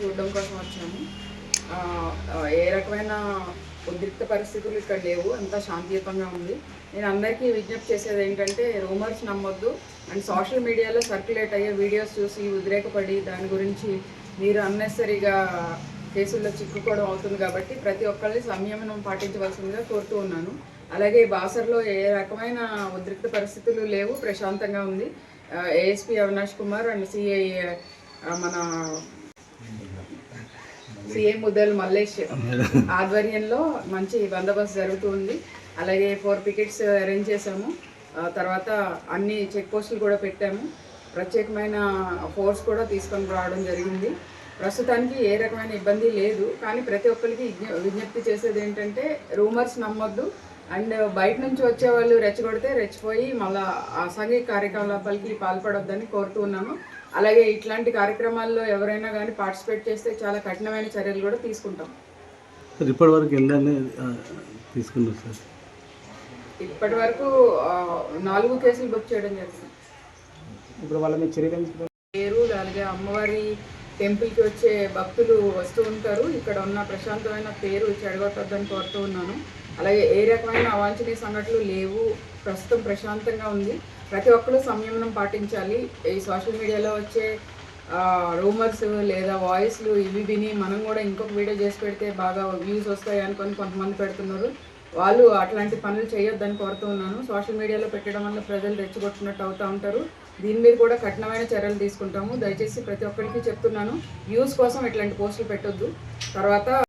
చూడడం కోసం వచ్చాము. ఏ రకమైన ఉద్రిక్త పరిస్థితులు ఇక్కడ లేవు. అంతా శాంతియుతంగా ఉంది. నేను అందరికీ విజ్ఞప్తి చేసేది ఏంటంటే రూమర్స్ నమ్మొద్దు. అండ్ సోషల్ మీడియాలో సర్క్యులేట్ అయ్యే వీడియోస్ చూసి ఉద్రేకపడి దాని గురించి మీరు అన్నెసరీగా కేసుల్లో చిక్కుకోవడం అవుతుంది కాబట్టి ప్రతి ఒక్కరిని సంయమనం పాటించవలసిందిగా కోరుతూ ఉన్నాను. అలాగే బాసర్లో ఏ రకమైన ఉద్రిక్త పరిస్థితులు లేవు ప్రశాంతంగా ఉంది. ASP Avinash Kumar and CI మన సీఎం ముద్దలు మల్లేష్ ఆధ్వర్యంలో మంచి బందోబస్తు జరుగుతూ ఉంది అలాగే ఫోర్ పికెట్స్ అరేంజ్ చేసాము తర్వాత అన్ని చెక్ పోస్టులు కూడా పెట్టాము. ప్రత్యేకమైన ఫోర్స్ కూడా తీసుకొని రావడం జరిగింది. ప్రస్తుతానికి ఏ రకమైన ఇబ్బంది లేదు. కానీ ప్రతి ఒక్కరికి విజ్ఞ- విజ్ఞప్తి చేసేది ఏంటంటే రూమర్స్ నమ్మొద్దు. అండ్ బయట నుంచి వచ్చే వాళ్ళు రెచ్చగొడితే రెచ్చిపోయి మళ్ళా అసాంఘిక కార్యకలాపాలకి పాల్పడొద్దని కోరుతూ ఉన్నాను అలాగే ఇట్లాంటి కార్యక్రమాల్లో ఎవరైనా కానీ పార్టిసిపేట్ చేస్తే చాలా కఠినమైన చర్యలు కూడా తీసుకుంటాం. ఇప్పటి వరకు ఎన్ని తీసుకున్నారు సార్. ఇప్పటి వరకు నాలుగు కేసులు బుక్ చేయడం జరిగింది. ఇప్పుడు వాళ్ళ మీద చర్యలు తీసుకుంటారు. పేరు అలాగే అమ్మవారి టెంపుల్కి వచ్చే భక్తులు వస్తూ ఉంటారు. ఇక్కడ ఉన్న ప్రశాంతమైన పేరు చెడగొట్టొద్దని కోరుతూ ఉన్నాను. అలాగే ఏ రకమైన అవాంఛనీయ సంఘటనలు లేవు. ప్రస్తుతం ప్రశాంతంగా ఉంది. ప్రతి ఒక్కరు సంయమనం పాటించాలి. ఈ సోషల్ మీడియాలో వచ్చే రూమర్స్ లేదా వాయిస్లు ఇవి విని మనం కూడా ఇంకొక వీడియో చేసి పెడితే బాగా వ్యూస్ వస్తాయి అనుకొని కొంతమంది పెడుతున్నారు. వాళ్ళు అట్లాంటి పనులు చేయొద్దని కోరుతూ ఉన్నాను. సోషల్ మీడియాలో పెట్టడం వల్ల ప్రజలు రెచ్చగొట్టినట్టు అవుతూ ఉంటారు. దీని మీద కూడా కఠినమైన చర్యలు తీసుకుంటాము. దయచేసి ప్రతి ఒక్కరికి చెప్తున్నాను. వ్యూస్ కోసం ఇట్లాంటి పోస్టులు పెట్టొద్దు. తర్వాత